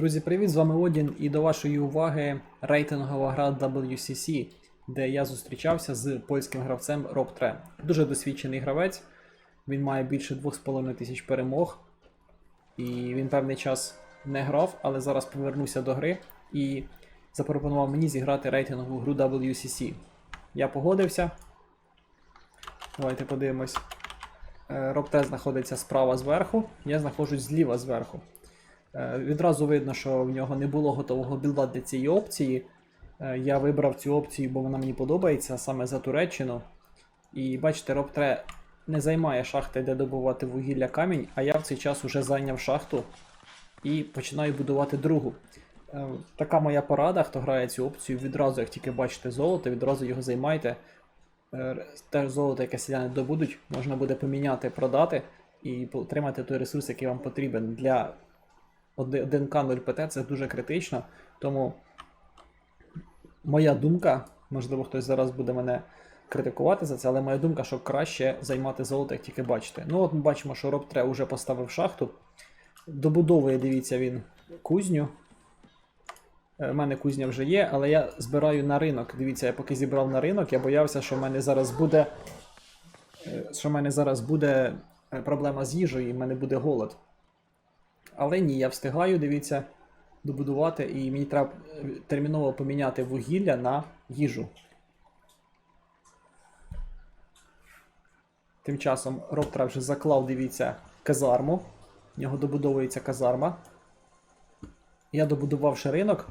Друзі, привіт! З вами Одін і до вашої уваги рейтингова гра WCC, де я зустрічався з польським гравцем Тре. Дуже досвідчений гравець. Він має більше 2,5 тисяч перемог. І він певний час не грав, але зараз повернувся до гри і запропонував мені зіграти рейтингову гру WCC. Я погодився. Давайте подивимось. Е, Роб знаходиться справа зверху, я знаходжусь зліва зверху. Е, Відразу видно, що в нього не було готового білда для цієї опції. Е, Я вибрав цю опцію, бо вона мені подобається саме за Туреччину. І бачите, Роптре не займає шахти, де добувати вугілля камінь, а я в цей час уже зайняв шахту і починаю будувати другу. Е, Така моя порада, хто грає цю опцію, відразу, як тільки бачите золото, відразу його займайте. Те золото, яке селяни добудуть, можна буде поміняти, продати і отримати той ресурс, який вам потрібен для 1К 0 ПТ це дуже критично. Тому моя думка, можливо, хтось зараз буде мене критикувати за це, але моя думка, що краще займати золото, як тільки бачите. Ну, от ми бачимо, що Робтре вже поставив шахту. Добудовує, дивіться, він кузню. У мене кузня вже є, але я збираю на ринок. Дивіться, я поки зібрав на ринок, я боявся, що в мене зараз буде. е, Що в мене зараз буде е, проблема з їжею і в мене буде голод. Але ні, я встигаю, дивіться, добудувати, і мені треба е, терміново поміняти вугілля на їжу. Тим часом Роптра вже заклав, дивіться, казарму. В нього добудовується казарма. Я добудувавши ринок,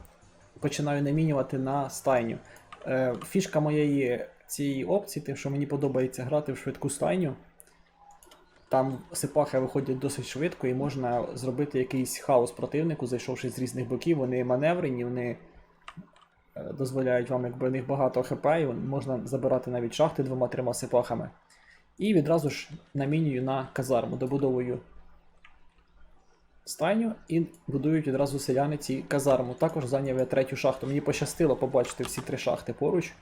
починаю намінювати на стайню. Е, фішка моєї цієї опції, тим, що мені подобається грати в швидку стайню. Там сипахи виходять досить швидко і можна зробити якийсь хаос противнику, зайшовши з різних боків. Вони маневрені, вони е, дозволяють вам, якби в них багато хп, і можна забирати навіть шахти двома-трьома сипахами. І відразу ж намінюю на казарму, добудовую стайню і будують відразу селяни ці казарму. Також зайняв я третю шахту. Мені пощастило побачити всі три шахти поруч.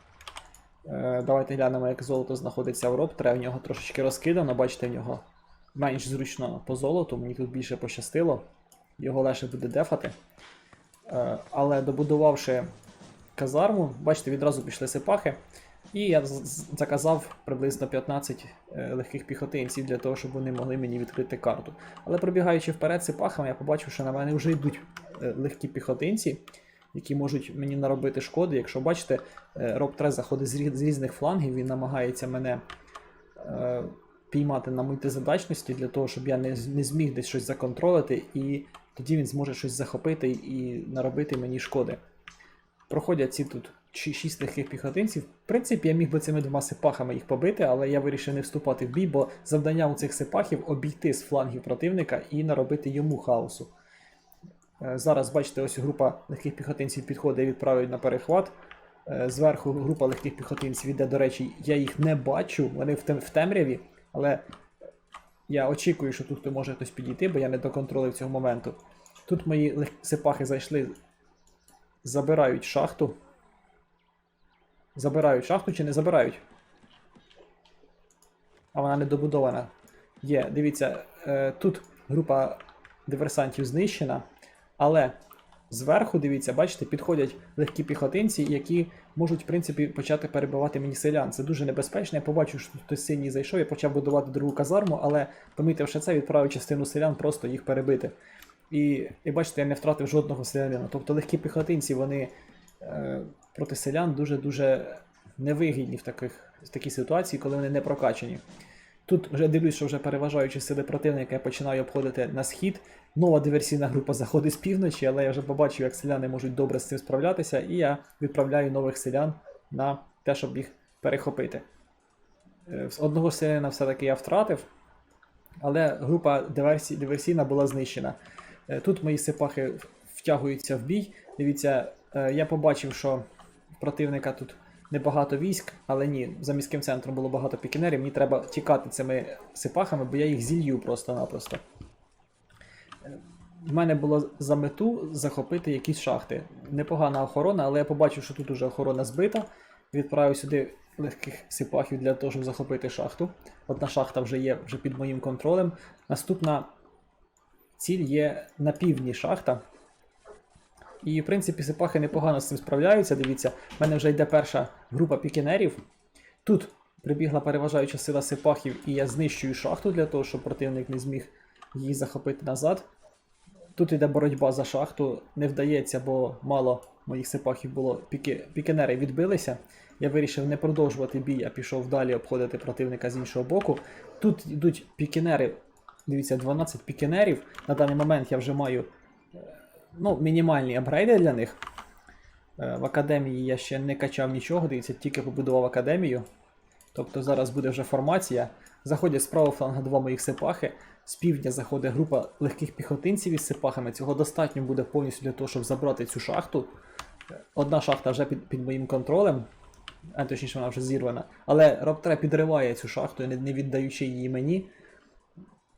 Е, Давайте глянемо, як золото знаходиться в Роптре. В нього трошечки розкидано, бачите, в нього менш зручно по золоту, мені тут більше пощастило. Його легше буде дефати. Е, Але добудувавши казарму, бачите, відразу пішли сипахи. І я заказав приблизно 15 е, легких піхотинців для того, щоб вони могли мені відкрити карту. Але пробігаючи вперед сипахами, я побачив, що на мене вже йдуть е, легкі піхотинці, які можуть мені наробити шкоди. Якщо бачите, Роб Тре заходить з різних флангів, він намагається мене піймати на мультизадачності для того, щоб я не, не зміг десь щось законтролити, і тоді він зможе щось захопити і наробити мені шкоди. Проходять ці тут 6 легких піхотинців. В принципі, я міг би цими двома сипахами їх побити, але я вирішив не вступати в бій, бо завдання у цих сипахів обійти з флангів противника і наробити йому хаосу. Е, Зараз, бачите, ось група легких піхотинців підходить і відправить на перехват. Е, Зверху група легких піхотинців іде, до речі, я їх не бачу, вони в темряві, але я очікую, що тут може хтось підійти, бо я не доконтролив цього моменту. Тут мої сипахи зайшли, забирають шахту. Забирають шахту чи не забирають? А вона не добудована. Є, дивіться, е, тут група диверсантів знищена, але зверху, дивіться, бачите, підходять легкі піхотинці, які можуть, в принципі, почати перебивати мені селян. Це дуже небезпечно. Я побачив, що хтось синій зайшов, я почав будувати другу казарму, але помітивши це, відправив частину селян просто їх перебити. І, і бачите, я не втратив жодного селянина. Тобто легкі піхотинці, вони е, проти селян дуже-дуже невигідні в, таких, в такій ситуації, коли вони не прокачані. Тут вже дивлюсь, що вже переважаючи сили противника, я починаю обходити на схід. Нова диверсійна група заходить з півночі, але я вже побачив, як селяни можуть добре з цим справлятися, і я відправляю нових селян на те, щоб їх перехопити. Е, Одного селянина все-таки я втратив, але група диверсій, диверсійна була знищена. Е, Тут мої сипахи втягуються в бій. Дивіться, е, я побачив, що противника тут небагато військ, але ні, за міським центром було багато пікінерів. Мені треба тікати цими сипахами, бо я їх зілью просто-напросто. Е, В мене було за мету захопити якісь шахти. Непогана охорона, але я побачив, що тут уже охорона збита. Відправив сюди легких сипахів для того, щоб захопити шахту. Одна шахта вже є вже під моїм контролем. Наступна ціль є на півдні шахта. І, в принципі, сипахи непогано з цим справляються. Дивіться, в мене вже йде перша група пікінерів. Тут прибігла переважаюча сила сипахів, і я знищую шахту для того, щоб противник не зміг її захопити назад. Тут йде боротьба за шахту, не вдається, бо мало моїх сипахів було. Піки... Пікінери відбилися. Я вирішив не продовжувати бій, а пішов далі обходити противника з іншого боку. Тут йдуть пікінери. Дивіться, 12 пікінерів. На даний момент я вже маю е, ну, мінімальні апгрейди для них. Е, В академії я ще не качав нічого, дивіться, тільки побудував академію. Тобто зараз буде вже формація. Заходять з правого фланга два моїх сипахи. З півдня заходить група легких піхотинців із сипахами. Цього достатньо буде повністю для того, щоб забрати цю шахту. Одна шахта вже під, під моїм контролем, а точніше вона вже зірвана. Але Роптре підриває цю шахту, не, не віддаючи її мені.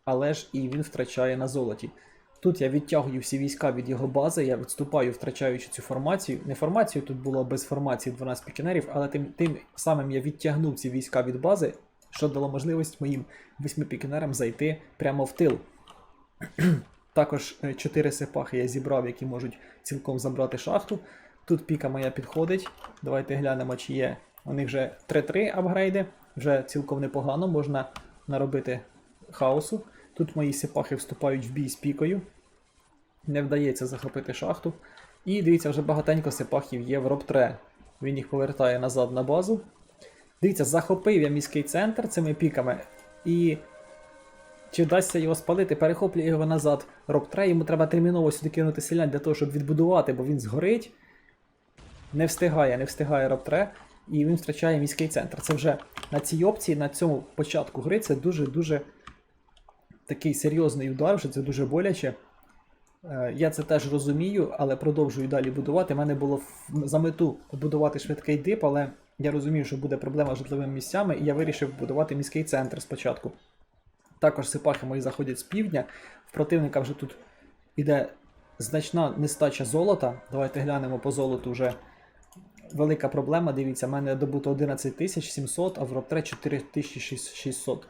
Але ж і він втрачає на золоті. Тут я відтягую всі війська від його бази, я відступаю, втрачаючи цю формацію. Не формацію, тут було без формації 12 пікінерів, але тим, тим самим я відтягнув ці війська від бази, що дало можливість моїм восьми пікінерам зайти прямо в тил. Також 4 сипахи я зібрав, які можуть цілком забрати шахту. Тут піка моя підходить. Давайте глянемо, чи є. У них вже 3-3 апгрейди, вже цілком непогано, можна наробити хаосу. Тут мої сипахи вступають в бій з пікою. Не вдається захопити шахту. І дивіться, вже багатенько сипахів є в Роптре. Він їх повертає назад на базу. Дивіться, захопив я міський центр цими піками. І чи вдасться його спалити, перехоплює його назад. Роптре, йому треба терміново сюди кинути селян для того, щоб відбудувати, бо він згорить. Не встигає, не встигає Роптре, і він втрачає міський центр. Це вже на цій опції, на цьому початку гри, це дуже-дуже такий серйозний удар, вже це дуже боляче. Е, Я це теж розумію, але продовжую далі будувати. У мене було за мету побудувати швидкий дип, але я розумію, що буде проблема з житловими місцями, і я вирішив будувати міський центр спочатку. Також сипахи мої заходять з півдня. В противника вже тут іде значна нестача золота. Давайте глянемо по золоту вже. Велика проблема, дивіться, в мене добуто 11 700, а в Роптре 4600.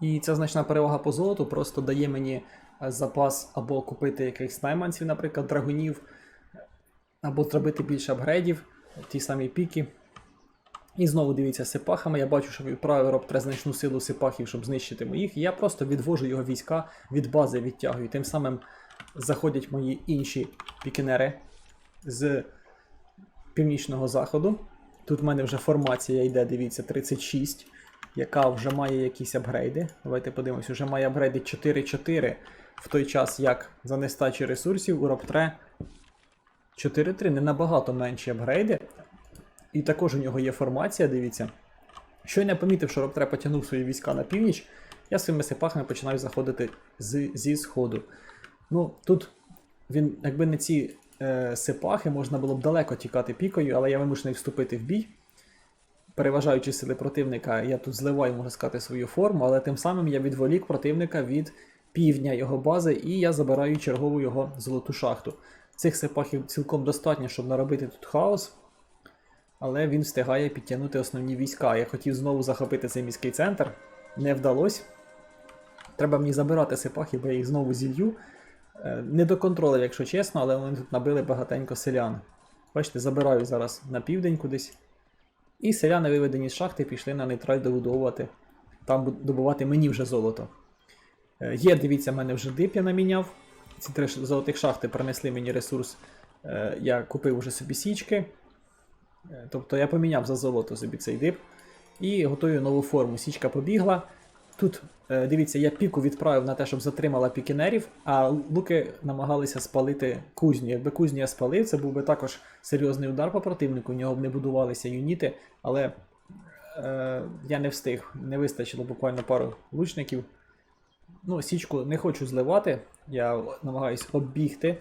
І ця значна перевага по золоту просто дає мені е, запас або купити якихось найманців, наприклад, драгунів, або зробити більше апгрейдів, ті самі піки. І знову дивіться сипахами. Я бачу, що відправив Роптре значну силу сипахів, щоб знищити моїх. І я просто відвожу його війська від бази відтягую. Тим самим заходять мої інші пікінери з північного заходу. Тут в мене вже формація йде, дивіться, 36, яка вже має якісь апгрейди. Давайте подивимося, вже має апгрейди 4-4, в той час як за нестачі ресурсів у Роптре 4-3 не набагато менші апгрейди. І також у нього є формація, дивіться. Щойно помітив, що Роптре потягнув свої війська на північ, я своїми сипахами починаю заходити з, зі сходу. Ну, тут він, якби не ці е, сипахи, можна було б далеко тікати пікою, але я вимушений вступити в бій. Переважаючи сили противника, я тут зливаю, можна сказати, свою форму, але тим самим я відволік противника від півдня його бази, і я забираю чергову його золоту шахту. Цих сипахів цілком достатньо, щоб наробити тут хаос. Але він встигає підтягнути основні війська. Я хотів знову захопити цей міський центр. Не вдалося. Треба мені забирати сипахи, бо я їх знову зілью. Е, Не до контролю, якщо чесно, але вони тут набили багатенько селян. Бачите, забираю зараз на південь кудись. І селяни, виведені з шахти, пішли на нейтраль добудовувати. Там добувати мені вже золото. Е, Є, дивіться, в мене вже дип я наміняв. Ці три золотих шахти принесли мені ресурс. Е, Я купив уже собі січки. Е, Тобто я поміняв за золото собі цей дип. І готую нову форму. Січка побігла. Тут, е, дивіться, я піку відправив на те, щоб затримала пікінерів, а луки намагалися спалити кузню. Якби кузню я спалив, це був би також серйозний удар по противнику, у нього б не будувалися юніти, але е, я не встиг, не вистачило буквально пару лучників. Ну, січку не хочу зливати, я намагаюсь оббігти.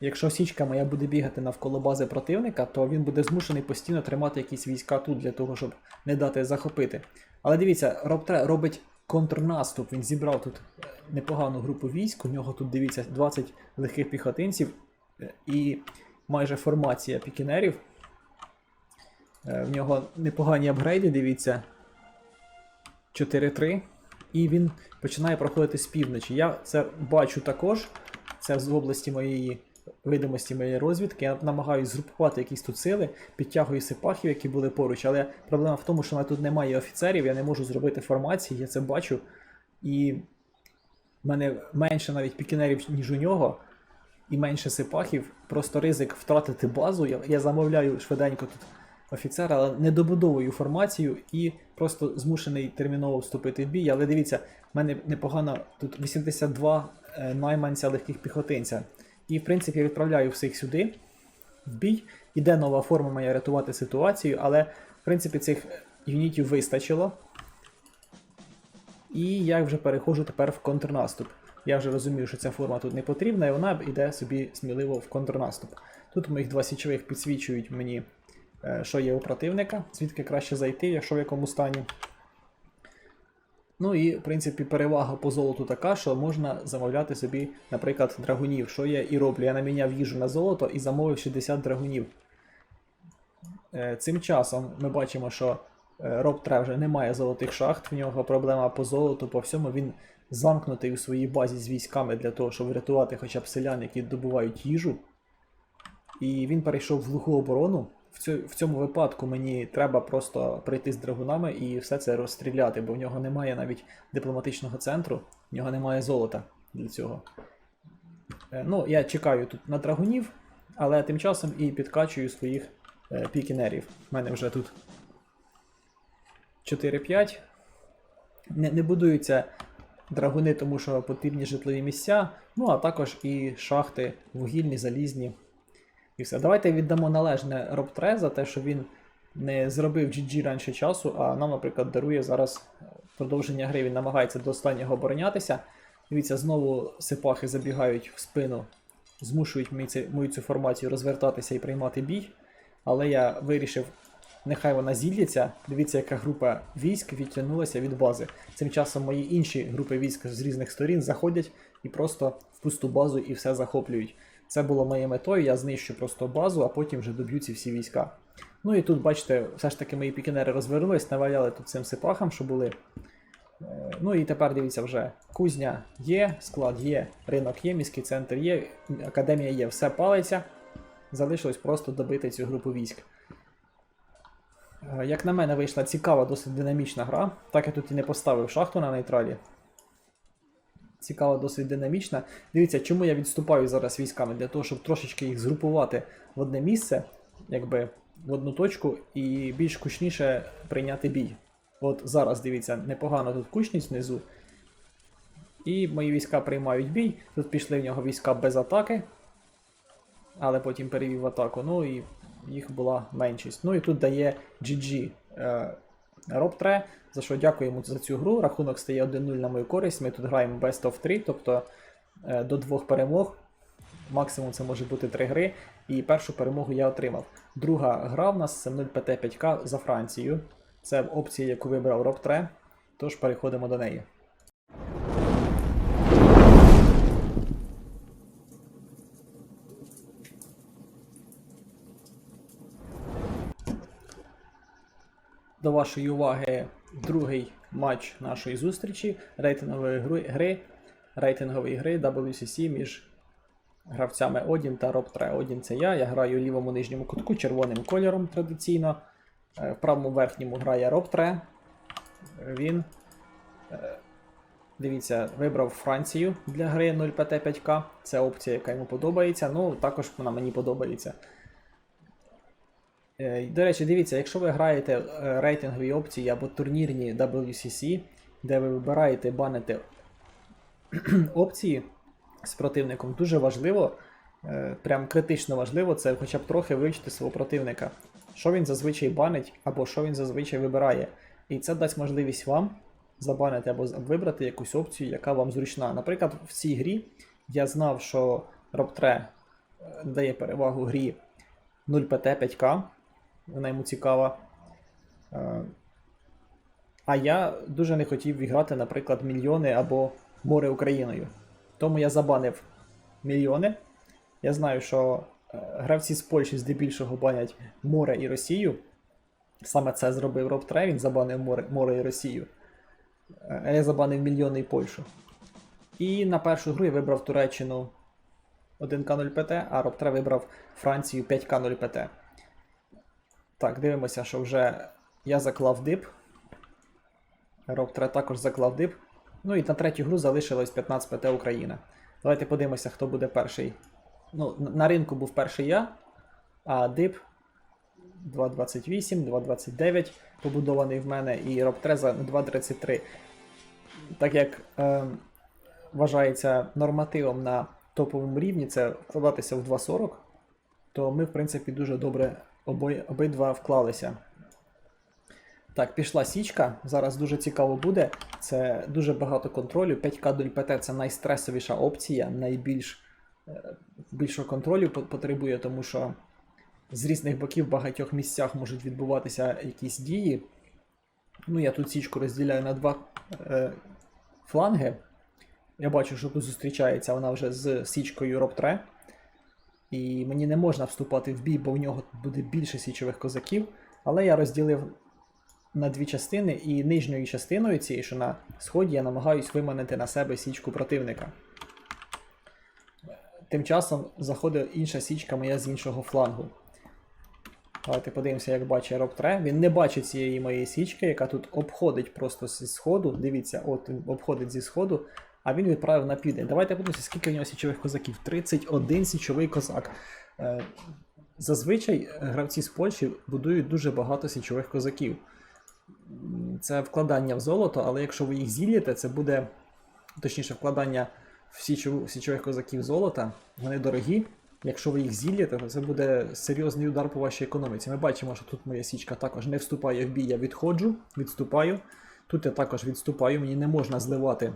Якщо січка моя буде бігати навколо бази противника, то він буде змушений постійно тримати якісь війська тут для того, щоб не дати захопити. Але дивіться, Роптре робить контрнаступ. Він зібрав тут е, непогану групу військ. У нього тут дивіться 20 легких піхотинців е, і майже формація пікінерів. Е, В нього непогані апгрейди, дивіться. 4-3. І він починає проходити з півночі. Я це бачу також. Це з області моєї видимості моєї розвідки. Я намагаюся згрупувати якісь тут сили, підтягую сипахів, які були поруч. Але проблема в тому, що в мене тут немає офіцерів, я не можу зробити формації, я це бачу. І в мене менше навіть пікінерів, ніж у нього, і менше сипахів. Просто ризик втратити базу. Я, я замовляю швиденько тут офіцера, але не добудовую формацію і просто змушений терміново вступити в бій. Але дивіться, в мене непогано тут 82 е, найманця легких піхотинця. І в принципі відправляю всіх сюди в бій. Іде нова форма моя рятувати ситуацію, але в принципі цих юнітів вистачило. І я вже переходжу тепер в контрнаступ. Я вже розумію, що ця форма тут не потрібна, і вона йде собі сміливо в контрнаступ. Тут моїх два січових підсвічують мені, е, що є у противника, звідки краще зайти, якщо в якому стані. Ну і, в принципі, перевага по золоту така, що можна замовляти собі, наприклад, драгунів, що я і роблю. Я наміняв їжу на золото і замовив 60 драгунів. Е, Цим часом ми бачимо, що е, Роб Тре вже не має золотих шахт, в нього проблема по золоту, по всьому. Він замкнутий у своїй базі з військами для того, щоб врятувати хоча б селян, які добувають їжу. І він перейшов в глуху оборону. В, цьому випадку мені треба просто прийти з драгунами і все це розстріляти, бо в нього немає навіть дипломатичного центру, в нього немає золота для цього. Е, Ну, я чекаю тут на драгунів, але тим часом і підкачую своїх е, пікінерів. У мене вже тут 4-5. Не, не будуються драгуни, тому що потрібні житлові місця, ну а також і шахти вугільні, залізні. І все. Давайте віддамо належне Робтре за те, що він не зробив GG раніше часу, а нам, наприклад, дарує зараз продовження гри. Він намагається до останнього оборонятися. Дивіться, знову сипахи забігають в спину, змушують мою цю формацію розвертатися і приймати бій. Але я вирішив, нехай вона зілється. Дивіться, яка група військ відтягнулася від бази. Цим часом мої інші групи військ з різних сторін заходять і просто в пусту базу і все захоплюють. Це було моєю метою, я знищу просто базу, а потім вже доб'ю ці всі війська. Ну і тут, бачите, все ж таки мої пікінери розвернулись, наваляли тут цим сипахам, що були. Е, Ну і тепер дивіться вже. Кузня є, склад є, ринок є, міський центр є, академія є, все палиться. Залишилось просто добити цю групу військ. Е, Як на мене, вийшла цікава, досить динамічна гра. Так я тут і не поставив шахту на нейтралі. Цікава, досить динамічна. Дивіться, чому я відступаю зараз військами? Для того, щоб трошечки їх згрупувати в одне місце, якби в одну точку, і більш кучніше прийняти бій. От зараз дивіться, непогано тут кучність внизу. І мої війська приймають бій. Тут пішли в нього війська без атаки, але потім перевів атаку. Ну і їх була меншість. Ну і тут дає GG Робтре, за що дякую йому за цю гру. Рахунок стає 1-0 на мою користь. Ми тут граємо Best of 3, тобто е, до двох перемог. Максимум це може бути три гри. І першу перемогу я отримав. Друга гра в нас це 0 ПТ 5К за Францію. Це опція, яку вибрав Робтре. Тож переходимо до неї. До вашої уваги другий матч нашої зустрічі рейтингової гри, рейтингової гри WCC між гравцями Одін та Робтре. Одін це я. Я граю у лівому нижньому кутку червоним кольором традиційно. Е, В правому верхньому грає Робтре. Він, е, дивіться, вибрав Францію для гри 0PT5К. Це опція, яка йому подобається. Ну, також вона мені подобається. Е, До речі, дивіться, якщо ви граєте е, рейтингові опції або турнірні WCC, де ви вибираєте банити опції з противником, дуже важливо, е, прям критично важливо, це хоча б трохи вивчити свого противника. Що він зазвичай банить, або що він зазвичай вибирає. І це дасть можливість вам забанити або вибрати якусь опцію, яка вам зручна. Наприклад, в цій грі я знав, що Робтре е, дає перевагу грі 0PT 5К, вона йому цікава. Е, А я дуже не хотів відграти, наприклад, мільйони або море Україною. Тому я забанив мільйони. Я знаю, що е, гравці з Польщі здебільшого банять море і Росію. Саме це зробив Роб Тре, він забанив море, море і Росію. Е, А я забанив мільйони і Польщу. І на першу гру я вибрав Туреччину 1К0 ПТ, а Роптре вибрав Францію 5К0 ПТ. Так, дивимося, що вже я заклав дип. Роптре також заклав дип. Ну і на третю гру залишилось 15 ПТ Україна. Давайте подивимося, хто буде перший. Ну, на ринку був перший я, а дип 2.28, 2.29 побудований в мене, і Робтреза 2.33. Так як е, вважається нормативом на топовому рівні це вкладатися в 2.40, то ми, в принципі, дуже добре обоє, обидва вклалися. Так, пішла січка. Зараз дуже цікаво буде. Це дуже багато контролю. 5К до ЛПТ це найстресовіша опція, найбільш е, більшого контролю потребує, тому що з різних боків в багатьох місцях можуть відбуватися якісь дії. Ну, я тут січку розділяю на два е, фланги. Я бачу, що тут зустрічається вона вже з січкою Роптре. І мені не можна вступати в бій, бо в нього буде більше січових козаків. Але я розділив на дві частини, і нижньою частиною цієї, що на сході, я намагаюсь виманити на себе січку противника. Тим часом заходить інша січка моя з іншого флангу. Давайте подивимося, як бачить Роптре. Він не бачить цієї моєї січки, яка тут обходить просто зі сходу. Дивіться, от він обходить зі сходу, а він відправив на південь. Давайте подивимося, скільки в нього січових козаків. 31 січовий козак. Е, Зазвичай гравці з Польщі будують дуже багато січових козаків. Це вкладання в золото, але якщо ви їх зіллєте, це буде точніше вкладання в січових козаків золота. Вони дорогі. Якщо ви їх зіллєте, то це буде серйозний удар по вашій економіці. Ми бачимо, що тут моя січка також не вступає в бій, я відходжу, відступаю. Тут я також відступаю, мені не можна зливати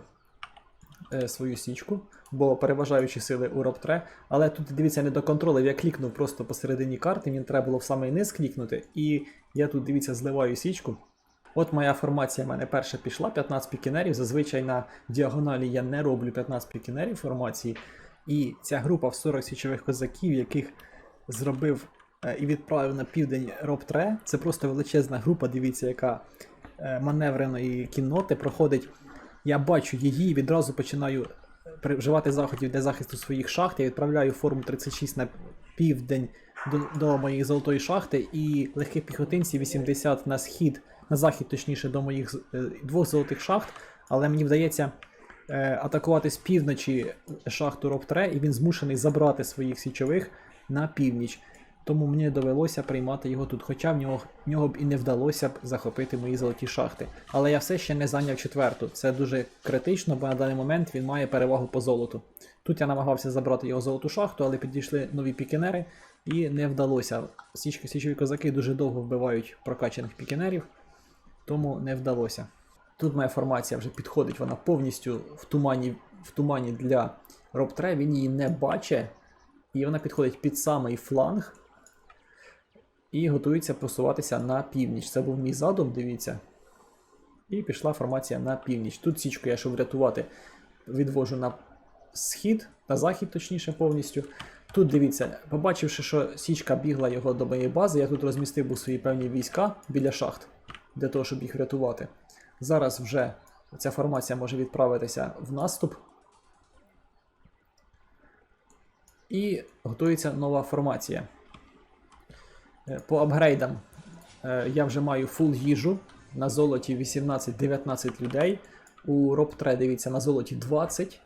свою січку, бо переважаючі сили у Роптре. Але тут, дивіться, не до контролю. Я клікнув просто посередині карти, мені треба було в самий низ клікнути. І я тут, дивіться, зливаю січку. От моя формація в мене перша пішла, 15 пікінерів. Зазвичай на діагоналі я не роблю 15 пікінерів формації. І ця група в 40 січових козаків, яких зробив е, і відправив на південь Роптре, це просто величезна група, дивіться, яка е, маневреної кінноти проходить. Я бачу її і відразу починаю вживати заходів для захисту своїх шахт. Я відправляю форму 36 на південь до, до моєї золотої шахти і легких піхотинців 80 на схід, на захід, точніше, до моїх е, двох золотих шахт. Але мені вдається е, атакувати з півночі шахту Роптре, і він змушений забрати своїх січових на північ. Тому мені довелося приймати його тут, хоча в нього, в нього б і не вдалося б захопити мої золоті шахти. Але я все ще не зайняв четверту. Це дуже критично, бо на даний момент він має перевагу по золоту. Тут я намагався забрати його золоту шахту, але підійшли нові пікінери і не вдалося. Січ, січові козаки дуже довго вбивають прокачаних пікінерів, тому не вдалося. Тут моя формація вже підходить, вона повністю в тумані, в тумані для Роптре, він її не бачить, і вона підходить під самий фланг і готується просуватися на північ. Це був мій задум, дивіться. І пішла формація на північ. Тут січку я, щоб врятувати, відвожу на схід, на захід, точніше, повністю. Тут дивіться, побачивши, що січка бігла його до моєї бази, я тут розмістив був свої певні війська біля шахт, для того, щоб їх врятувати. Зараз вже ця формація може відправитися в наступ. І готується нова формація. Е, По апгрейдам е, я вже маю фул їжу. На золоті 18-19 людей. У Роптре, дивіться, на золоті 20.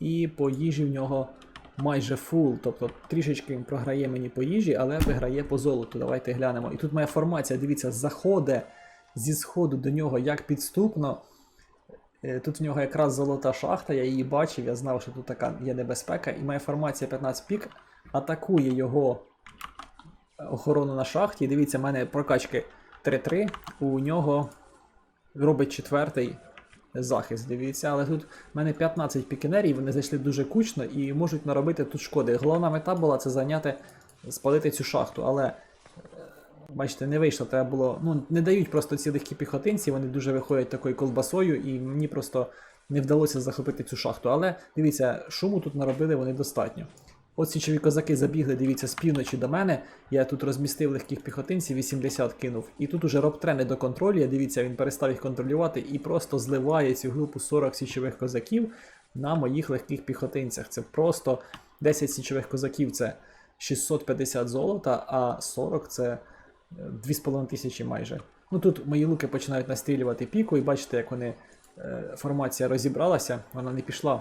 І по їжі в нього майже фул. Тобто трішечки він програє мені по їжі, але виграє по золоту. Давайте глянемо. І тут моя формація, дивіться, заходить зі сходу до нього як підступно. Е, Тут в нього якраз золота шахта, я її бачив, я знав, що тут така є небезпека. І моя формація 15 пік атакує його охорону на шахті. Дивіться, в мене прокачки 3-3, у нього робить четвертий захист. Дивіться, але тут в мене 15 пікінерів, вони зайшли дуже кучно і можуть наробити тут шкоди. Головна мета була це зайняти, спалити цю шахту, але. е, Бачите, не вийшло, треба було. Ну, не дають просто ці легкі піхотинці, вони дуже виходять такою колбасою, і мені просто не вдалося захопити цю шахту. Але дивіться, шуму тут наробили вони достатньо. От січові козаки забігли, дивіться, з півночі до мене. Я тут розмістив легких піхотинців, 80 кинув. І тут уже Роптре не до контролю. Дивіться, він перестав їх контролювати і просто зливає цю групу 40 січових козаків. на моїх легких піхотинцях. Це просто 10 січових козаків це 650 золота, а 40 це е, 2,5 тисячі майже. Ну тут мої луки починають настрілювати піку, і бачите, як вони е, формація розібралася, вона не пішла е,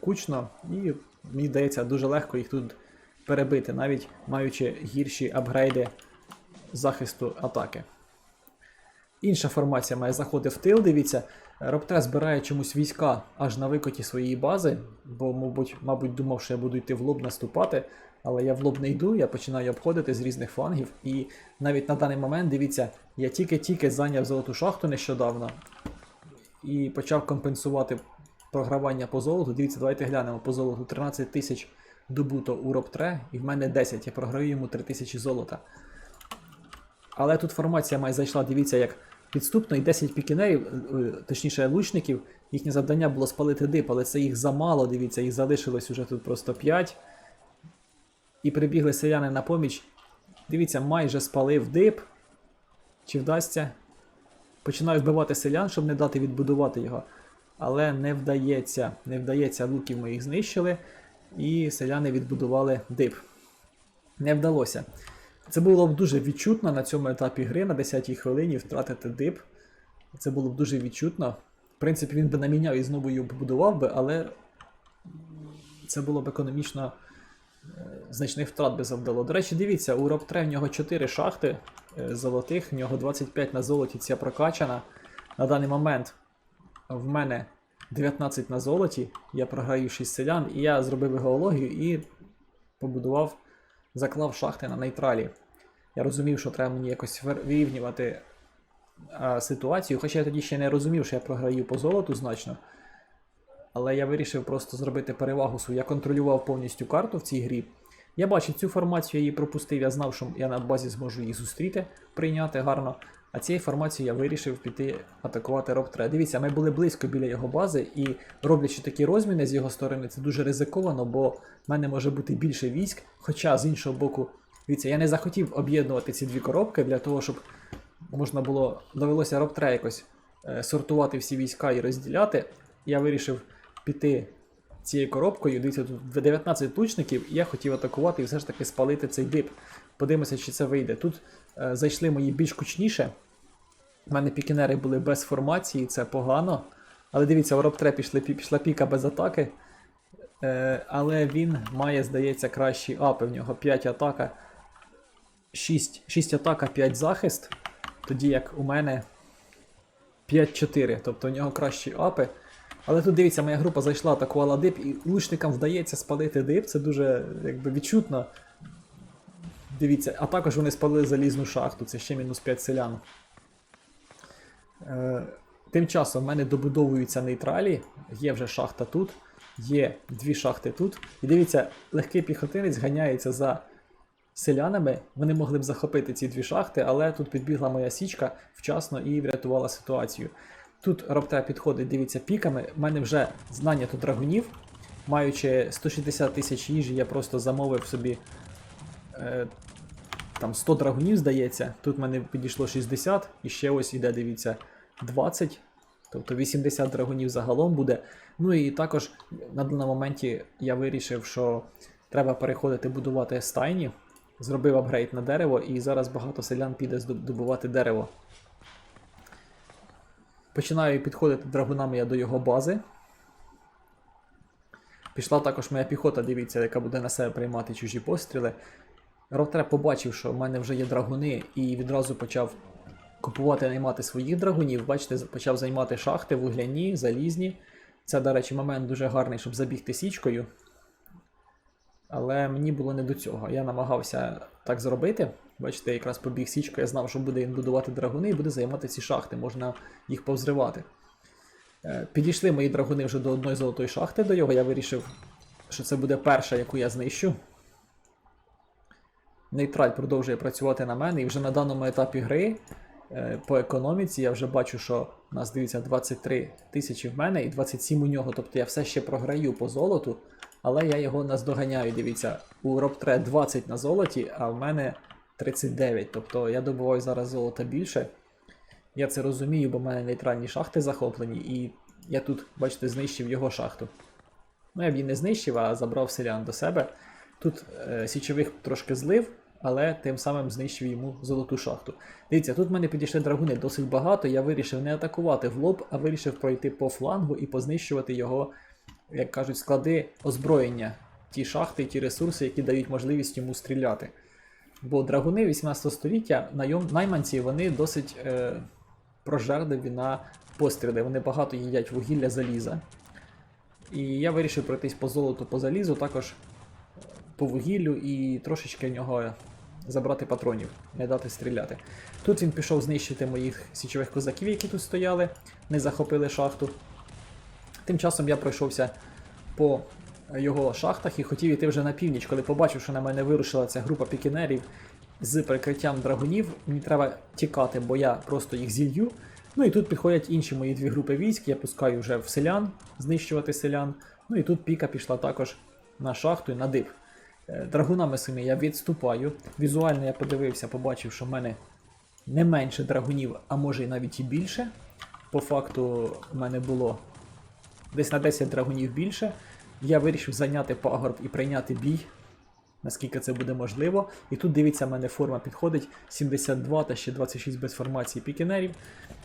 кучно, і мені здається, дуже легко їх тут перебити, навіть маючи гірші апгрейди захисту атаки. Інша формація має заходи в тил. Дивіться, Роптре збирає чомусь війська аж на викоті своєї бази, бо, мабуть, мабуть, думав, що я буду йти в лоб наступати. Але я в лоб не йду, я починаю обходити з різних флангів. І навіть на даний момент, дивіться, я тільки-тільки зайняв золоту шахту нещодавно і почав компенсувати програвання по золоту. Дивіться, давайте глянемо по золоту 13 тисяч добуто у Роптре, і в мене 10. Я програю йому 3 тисячі золота. Але тут формація має зайшла, дивіться, як підступно, і 10 пікінерів, е, точніше лучників, їхнє завдання було спалити дип, але це їх замало, дивіться, їх залишилось уже тут просто 5. І прибігли селяни на поміч. Дивіться, майже спалив дип. Чи вдасться? Починаю вбивати селян, щоб не дати відбудувати його. Але не вдається. Не вдається, луків ми їх знищили. І селяни відбудували дип. Не вдалося. Це було б дуже відчутно на цьому етапі гри на 10-й хвилині втратити дип. Це було б дуже відчутно. В принципі, він би наміняв і знову її побудував би, але це було б економічно е, значних втрат би завдало. До речі, дивіться, у Роптре в нього 4 шахти е, золотих, в нього 25 на золоті ця прокачана. На даний момент в мене 19 на золоті, я програю 6 селян, і я зробив геологію і побудував, заклав шахти на нейтралі. Я розумів, що треба мені якось вирівнювати а, ситуацію, хоча я тоді ще не розумів, що я програю по золоту значно. Але я вирішив просто зробити перевагу свою. Я контролював повністю карту в цій грі. Я бачив цю формацію, я її пропустив, я знав, що я на базі зможу її зустріти, прийняти гарно. А цією формацією я вирішив піти атакувати Роптре. Дивіться, ми були близько біля його бази, і роблячи такі розміни з його сторони, це дуже ризиковано, бо в мене може бути більше військ. Хоча з іншого боку, дивіться, я не захотів об'єднувати ці дві коробки для того, щоб можна було довелося Роптре якось е, сортувати всі війська і розділяти. Я вирішив піти цією коробкою. Дивіться, тут 19 лучників, і я хотів атакувати і все ж таки спалити цей дип. Подивимося, чи це вийде. Тут е, зайшли мої більш кучніше. У мене пікінери були без формації, це погано. Але дивіться, у Роптре пішли, пішла піка без атаки. Е, але він має, здається, кращі апи. В нього 5 атака, 6, 6 атака, 5 захист. Тоді як у мене 5-4. Тобто у нього кращі апи. Але тут дивіться, моя група зайшла, атакувала дип, і лучникам вдається спалити дип. Це дуже якби, відчутно. Дивіться, а також вони спалили залізну шахту, це ще мінус 5 селян. Е, тим часом в мене добудовуються нейтралі, є вже шахта тут, є дві шахти тут. І дивіться, легкий піхотинець ганяється за селянами. Вони могли б захопити ці дві шахти, але тут підбігла моя січка вчасно і врятувала ситуацію. Тут Ропте підходить, дивіться, піками. У мене вже знання тут драгунів. Маючи 160 тисяч їжі, я просто замовив собі е, там 100 драгунів, здається. Тут в мене підійшло 60, і ще ось іде, дивіться, 20. Тобто 80 драгунів загалом буде. Ну і також на даному моменті я вирішив, що треба переходити будувати стайні. Зробив апгрейд на дерево, і зараз багато селян піде добувати дерево. Починаю підходити драгунами я до його бази. Пішла також моя піхота, дивіться, яка буде на себе приймати чужі постріли. Ротреп побачив, що в мене вже є драгуни, і відразу почав купувати, наймати своїх драгунів. Бачите, почав займати шахти, вугляні, залізні. Це, до речі, момент дуже гарний, щоб забігти січкою. Але мені було не до цього. Я намагався так зробити. Бачите, якраз побіг січкою, я знав, що буде він будувати драгуни і буде займати ці шахти, можна їх повзривати. Е, Підійшли мої драгуни вже до одної золотої шахти до його. Я вирішив, що це буде перша, яку я знищу. Нейтраль продовжує працювати на мене, і вже на даному етапі гри е, по економіці я вже бачу, що у нас дивіться 23 тисячі в мене і 27 у нього. Тобто я все ще програю по золоту, але я його наздоганяю. Дивіться, у Роптре 20 на золоті, а в мене 39. Тобто я добуваю зараз золота більше. Я це розумію, бо в мене нейтральні шахти захоплені, і я тут, бачите, знищив його шахту. Ну, я б її не знищив, а забрав селян до себе. Тут е, січових трошки злив, але тим самим знищив йому золоту шахту. Дивіться, тут в мене підійшли драгуни досить багато. Я вирішив не атакувати в лоб, а вирішив пройти по флангу і познищувати його, як кажуть, склади озброєння, ті шахти, ті ресурси, які дають можливість йому стріляти. Бо драгуни 18 століття, найманці, вони досить е, прожерливі на постріли. Вони багато їдять вугілля заліза. І я вирішив пройтись по золоту, по залізу, також по вугіллю і трошечки в нього забрати патронів, не дати стріляти. Тут він пішов знищити моїх січових козаків, які тут стояли, не захопили шахту. Тим часом я пройшовся по його шахтах і хотів іти вже на північ, коли побачив, що на мене вирушила ця група пікінерів з прикриттям драгунів. Мені треба тікати, бо я просто їх зілью. Ну і тут підходять інші мої дві групи військ, я пускаю вже в селян, знищувати селян. Ну і тут піка пішла також на шахту і на див. Е, Драгунами самі я відступаю. Візуально я подивився, побачив, що в мене не менше драгунів, а може і навіть і більше. По факту в мене було десь на 10 драгунів більше. Я вирішив зайняти пагорб і прийняти бій, наскільки це буде можливо. І тут дивіться, в мене форма підходить 72 та ще 26 без формації пікінерів,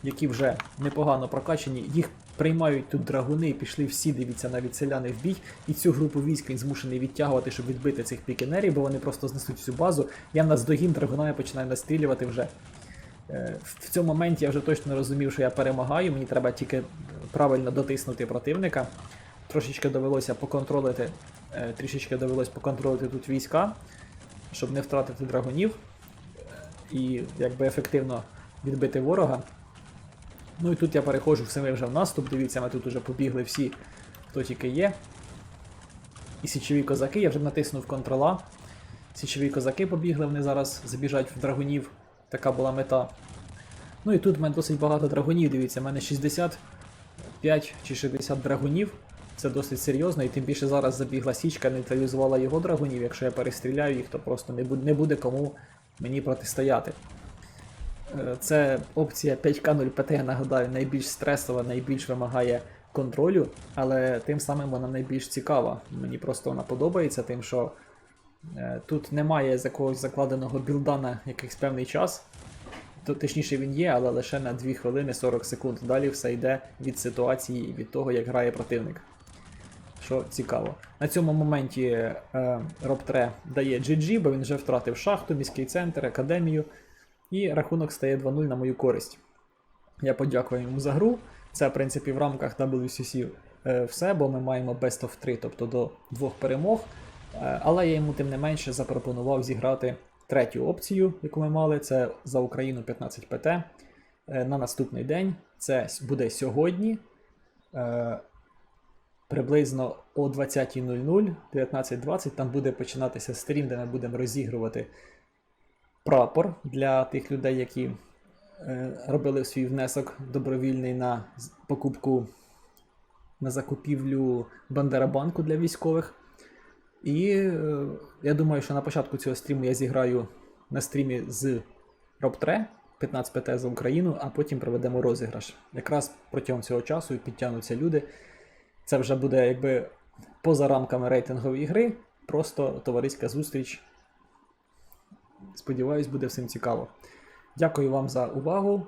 які вже непогано прокачані. Їх приймають тут драгуни і пішли всі, дивіться, навіть селяни в бій. І цю групу військ він змушений відтягувати, щоб відбити цих пікінерів, бо вони просто знесуть всю базу. Я наздогін драгунами починаю настрілювати вже. Е, в цьому моменті я вже точно розумів, що я перемагаю, мені треба тільки правильно дотиснути противника. Трошечки довелося поконтролити, е, трішечки довелося поконтролити тут війська, щоб не втратити драгунів е, і якби ефективно відбити ворога. Ну і тут я переходжу в самий вже в наступ. Дивіться, ми тут вже побігли всі, хто тільки є. І січові козаки, я вже натиснув контрола. Січові козаки побігли, вони зараз забіжать в драгунів. Така була мета. Ну і тут в мене досить багато драгунів, дивіться, в мене 65 чи 60 драгунів. Це досить серйозно, і тим більше зараз забігла січка, нейтралізувала його драгунів. Якщо я перестріляю їх, то просто не буде, не буде кому мені протистояти. Е, Це опція 5К0 ПТ, я нагадаю, найбільш стресова, найбільш вимагає контролю, але тим самим вона найбільш цікава. Мені просто вона подобається, тим, що е, тут немає з якогось закладеного білда на якийсь певний час. Точніше він є, але лише на 2 хвилини 40 секунд. Далі все йде від ситуації і від того, як грає противник. Що цікаво. На цьому моменті е, Робтре дає GG, бо він вже втратив шахту, міський центр, академію. І рахунок стає 2-0 на мою користь. Я подякую йому за гру. Це, в принципі, в рамках WCC е, все, бо ми маємо Best of 3, тобто до двох перемог. Е, Але я йому тим не менше запропонував зіграти третю опцію, яку ми мали. Це за Україну 15 ПТ. е, На наступний день. Це буде сьогодні. е, Приблизно о 20.00, 19.20 там буде починатися стрім, де ми будемо розігрувати прапор для тих людей, які е, робили свій внесок добровільний на покупку на закупівлю Бандерабанку для військових. І е, я думаю, що на початку цього стріму я зіграю на стрімі з Робтре 15 ПТ за Україну, а потім проведемо розіграш. Якраз протягом цього часу підтягнуться люди. Це вже буде якби поза рамками рейтингової гри, просто товариська зустріч. Сподіваюсь, буде всім цікаво. Дякую вам за увагу.